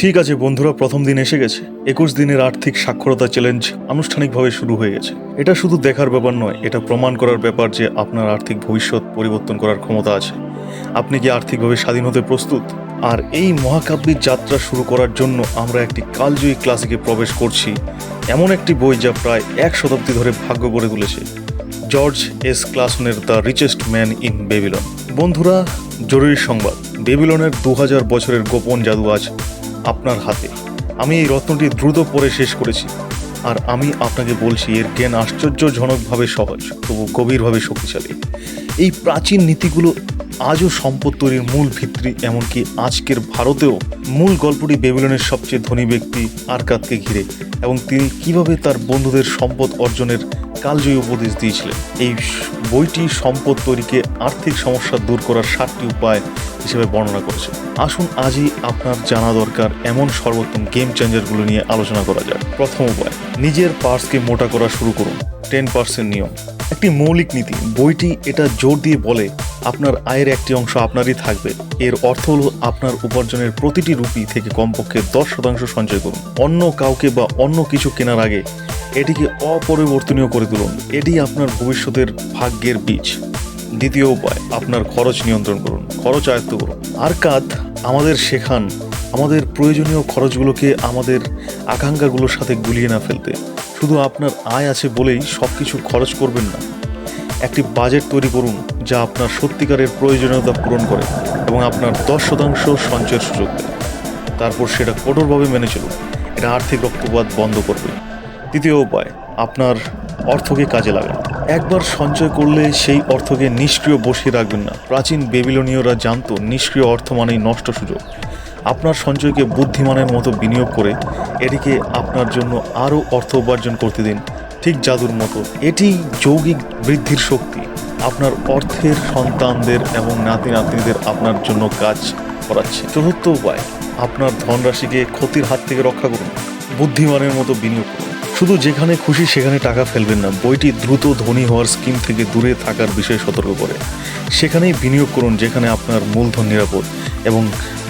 ঠিক আছে, বন্ধুরা, প্রথম দিন এসে গেছে। একুশ দিনের আর্থিক সাক্ষরতা চ্যালেঞ্জ আনুষ্ঠানিকভাবে শুরু হয়ে গেছে। এটা শুধু দেখার ব্যাপার নয়, এটা প্রমাণ করার ব্যাপার যে আপনার আর্থিক ভবিষ্যৎ পরিবর্তন করার ক্ষমতা আছে। আপনি কি আর্থিকভাবে স্বাধীন হতে প্রস্তুত? আর এই মহাকাব্যিক যাত্রা শুরু করার জন্য আমরা একটি কালজয়ী ক্লাসিকে প্রবেশ করছি। এমন একটি বই যা প্রায় এক শতাব্দী ধরে ভাগ্য গড়ে তুলেছে। George S ক্লাসনের the richest man in Babylon. বন্ধুরা, জরুরি সংবাদ। বেবিলনের দু হাজার বছরের গোপন জাদু আজ আপনার হাতে। আমি এই রত্নটি দ্রুত পরে শেষ করেছি। আর আমি আপনাকে বলছি, এর জ্ঞান আশ্চর্যজনকভাবে সহজ, তবু গভীরভাবে শক্তিশালী। এই প্রাচীন নীতিগুলো আজও সম্পদ তৈরির মূল ভিত্তি এমনকি আজকের ভারতেও মূল গল্পটি বেবিলনের সবচেয়ে ধনী ব্যক্তি আরকাতকে ঘিরে এবং তিনি কীভাবে তার বন্ধুদের সম্পদ অর্জনের কালজয়ী উপদেশ দিয়েছিলেন। এই বইটি সম্পদ তৈরিকে আর্থিক সমস্যা দূর করার সাতটি উপায় হিসেবে বর্ণনা করেছে। আসুন আজই আপনার জানা দরকার এমন সর্বোত্তম গেম চেঞ্জারগুলো নিয়ে আলোচনা করা যাক। প্রথম উপায়, নিজের পার্সকে মোটা করা শুরু করুন। টেন পার্সেন্ট নিয়ম। একটি মৌলিক নীতি, বইটি এটা জোর দিয়ে বলে আপনার আয়ের একটি অংশ আপনারই থাকবে। এর অর্থ হলো আপনার উপার্জনের প্রতিটি রুপি থেকে কমপক্ষে দশ শতাংশ সঞ্চয় করুন। অন্য কাউকে বা অন্য কিছু কেনার আগে এটিকে অপরিবর্তনীয় করে তুলুন। এটি আপনার ভবিষ্যতের ভাগ্যের বীজ। দ্বিতীয় উপায়, আপনার খরচ নিয়ন্ত্রণ করুন খরচ আয়ত্ত করুন। আর কাত আমাদের শেখান, আমাদের প্রয়োজনীয় খরচগুলোকে আমাদের আকাঙ্ক্ষাগুলোর সাথে গুলিয়ে না ফেলতে। শুধু আপনার আয় আছে বলেই সব কিছু খরচ করবেন না। একটি বাজেট তৈরি করুন যা আপনার সত্যিকারের প্রয়োজনীয়তা পূরণ করে এবং আপনার দশ শতাংশ সঞ্চয়ের সুযোগ দেয়। তারপর সেটা কঠোরভাবে মেনে চলুন। এটা আর্থিক রক্তপাত বন্ধ করবে। তৃতীয় উপায়, আপনার অর্থকে কাজে লাগান। একবার সঞ্চয় করলে সেই অর্থকে নিষ্ক্রিয় বসিয়ে রাখবেন না। প্রাচীন বেবিলনীয়রা জানতো, নিষ্ক্রিয় অর্থ মানেই নষ্ট সুযোগ। আপনার সঞ্চয়কে বুদ্ধিমানের মতো বিনিয়োগ করে এটিকে আপনার জন্য আরও অর্থ উপার্জন করতে দিন। ঠিক জাদুর মতো। এটি যৌগিক বৃদ্ধির শক্তি। আপনার অর্থের সন্তানদের এবং নাতি নাতনিদের আপনার জন্য কাজ করাচ্ছে। চতুর্থ উপায়, আপনার ধনরাশিকে ক্ষতির হাত থেকে রক্ষা করুন। বুদ্ধিমানের মতো বিনিয়োগ করুন। শুধু যেখানে খুশি সেখানে টাকা ফেলবেন না। বইটি দ্রুত ধনী হওয়ার স্কিম থেকে দূরে থাকার বিষয়ে সতর্ক করে। সেখানেই বিনিয়োগ করুন যেখানে আপনার মূলধন নিরাপদ এবং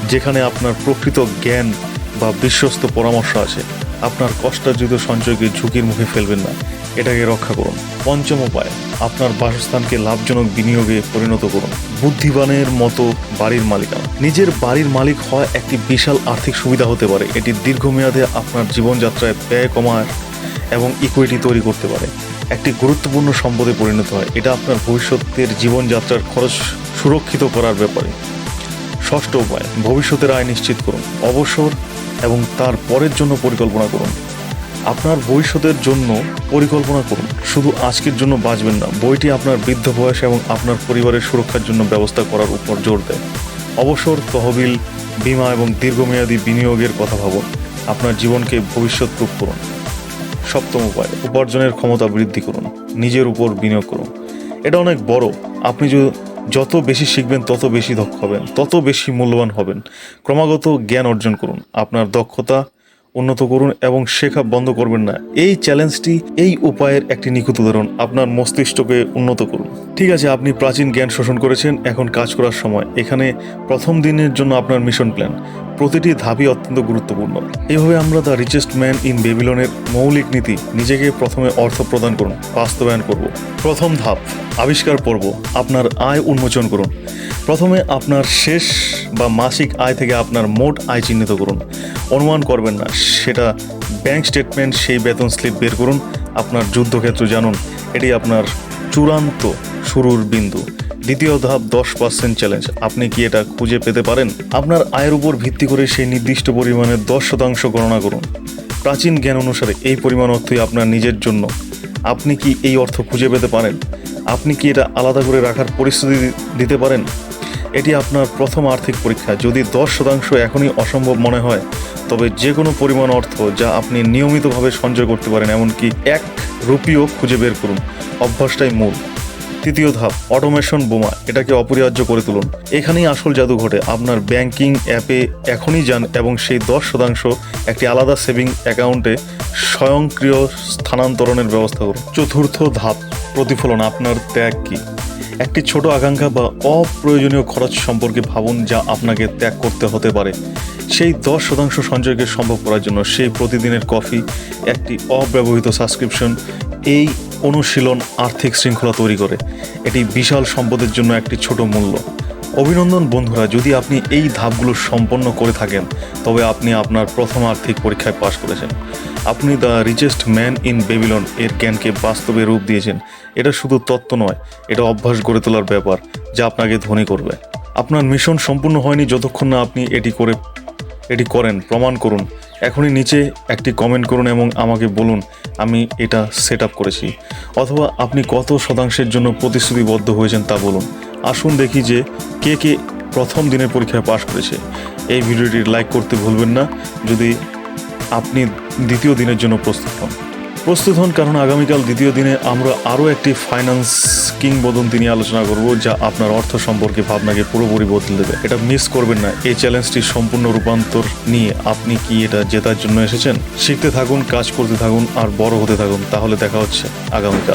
যেখানে আপনার প্রকৃত জ্ঞান বা বিশ্বস্ত পরামর্শ আছে। আপনার কষ্টার্জিত সঞ্চয়কে ঝুঁকির মুখে ফেলবেন না। এটাকে রক্ষা করুন। পঞ্চম উপায়, আপনার বাসস্থানকে লাভজনক বিনিয়োগে পরিণত করুন। বুদ্ধিমানের মতো বাড়ির মালিকানা নিজের বাড়ির মালিক হওয়া একটি বিশাল আর্থিক সুবিধা হতে পারে। এটি দীর্ঘমেয়াদে আপনার জীবনযাত্রায় ব্যয় কমায় এবং ইকুইটি তৈরি করতে পারে। একটি গুরুত্বপূর্ণ সম্পদে পরিণত হয়। এটা আপনার ভবিষ্যতের জীবনযাত্রার খরচ সুরক্ষিত করার ব্যাপারে। ষষ্ঠ উপায়, ভবিষ্যতের আয় নিশ্চিত করুন। অবসর এবং তার পরের জন্য পরিকল্পনা করুন। আপনার ভবিষ্যতের জন্য পরিকল্পনা করুন। শুধু আজকের জন্য বাঁচবেন না, বইটি আপনার বৃদ্ধ বয়স এবং আপনার পরিবারের সুরক্ষার জন্য ব্যবস্থা করার উপর জোর দেয়। অবসর, তহবিল, বীমা এবং দীর্ঘমেয়াদী বিনিয়োগের কথা ভাবুন। আপনার জীবনকে ভবিষ্যৎ প্রুফ করুন। সপ্তম উপায়, উপার্জনের ক্ষমতা বৃদ্ধি করুন। নিজের উপর বিনিয়োগ করুন। এটা অনেক বড়। আপনি য- যত বেশি শিখবেন, তত বেশি দক্ষ হবেন, তত বেশি মূল্যবান হবেন। ক্রমাগত জ্ঞান অর্জন করুন। আপনার দক্ষতা উন্নত করুন এবং শেখা বন্ধ করবেন না। এই চ্যালেঞ্জটি এই উপায়ের একটি নিখুঁত উদাহরণ। আপনার মস্তিষ্ককে উন্নত করুন। ঠিক আছে, আপনি প্রাচীন জ্ঞান শোষণ করেছেন, এখন কাজ করার সময়। এখানে প্রথম দিনের জন্য আপনার মিশন প্ল্যান প্রতিটি ধাপই অত্যন্ত গুরুত্বপূর্ণ। এইভাবে আমরা দ্য রিচেস্ট ম্যান ইন বেবিলনের মৌলিক নীতি নিজেকে প্রথমে অর্থ প্রদান করুন, বাস্তবায়ন করব। প্রথম ধাপ, আবিষ্কার পর্ব, আপনার আয় উন্মোচন করুন। প্রথমে আপনার শেষ বা মাসিক আয় থেকে আপনার মোট আয় চিহ্নিত করুন। অনুমান করবেন না সেটা ব্যাংক স্টেটমেন্ট সেই বেতন স্লিপ বের করুন, আপনার যুদ্ধক্ষেত্র জানুন। এটি আপনার চূড়ান্ত শুরুর বিন্দু। দ্বিতীয় ধাপ দশ পার্সেন্ট চ্যালেঞ্জ আপনি কি এটা খুঁজে পেতে পারেন? আপনার আয়ের উপর ভিত্তি করে সেই নির্দিষ্ট পরিমাণের দশ শতাংশ গণনা করুন। প্রাচীন জ্ঞান অনুসারে এই পরিমাণ অর্থই আপনার নিজের জন্য। আপনি কি এই অর্থ খুঁজে পেতে পারেন? আপনি কি এটা আলাদা করে রাখার পরিস্থিতি দিতে পারেন? এটি আপনার প্রথম আর্থিক পরীক্ষা। যদি দশ শতাংশ এখনই অসম্ভব মনে হয়, তবে যে কোনো পরিমাণ অর্থ যা আপনি নিয়মিতভাবে সঞ্চয় করতে পারেন, এমনকি এক রুপিও খুঁজে বের করুন। অভ্যাসটাই মূল। তৃতীয় ধাপ, অটোমেশন বোমা। এটাকে অপরিহার্য করে তুলুন। এখানেই আসল জাদু ঘটে। আপনার ব্যাংকিং অ্যাপে এখনই যান এবং সেই দশ শতাংশ একটি আলাদা সেভিং অ্যাকাউন্টে স্বয়ংক্রিয় স্থানান্তরণের ব্যবস্থা করুন। চতুর্থ ধাপ, প্রতিফলন। আপনার ত্যাগ কি? একটি ছোট আকাঙ্ক্ষা বা অপ্রয়োজনীয় খরচ সম্পর্কে ভাবুন যা আপনাকে ত্যাগ করতে হতে পারে। সেই দশ শতাংশ সঞ্চয়কে সম্ভব করার জন্য সেই প্রতিদিনের কফি, একটি অব্যবহৃত সাবস্ক্রিপশন, এই অনুশীলন আর্থিক শৃঙ্খলা তৈরি করে। এটি বিশাল সম্পদের জন্য একটি ছোট মূল্য। অভিনন্দন বন্ধুরা, যদি আপনি এই ধাপগুলো সম্পন্ন করে থাকেন, তবে আপনি আপনার প্রথম আর্থিক পরীক্ষায় পাশ করেছেন। আপনি the richest man in Babylon এর জ্ঞানকে বাস্তবে রূপ দিয়েছেন। এটা শুধু তত্ত্ব নয়, এটা অভ্যাস গড়ে তোলার ব্যাপার যা আপনাকে ধনী করবে। আপনার মিশন সম্পূর্ণ হয়নি যতক্ষণ না আপনি এটি করে, এটি করেন। প্রমাণ করুন এখনই নিচে একটি কমেন্ট করুন এবং আমাকে বলুন, আমি এটা সেট করেছি। অথবা আপনি কত শতাংশের জন্য প্রতিশ্রুতিবদ্ধ হয়েছেন তা বলুন। আসুন দেখি যে কে কে প্রথম দিনের পরীক্ষায় পাশ করেছে। এই ভিডিওটি লাইক করতে ভুলবেন না। যদি আপনি দ্বিতীয় দিনের জন্য প্রস্তুত হন। প্রস্তুত হন, কারণ আগামীকাল দ্বিতীয় দিনে আমরা আরও একটি ফাইন্যান্স কিংবদন্তি নিয়ে আলোচনা করব, যা আপনার অর্থ সম্পর্কে ভাবনাকে পুরোপুরি বদলে দেবে। এটা মিস করবেন না। এই চ্যালেঞ্জটি সম্পূর্ণ রূপান্তর নিয়ে আপনি কি এটা জেতার জন্য এসেছেন? শিখতে থাকুন, কাজ করতে থাকুন, আর বড় হতে থাকুন। তাহলে দেখা হচ্ছে আগামীকাল।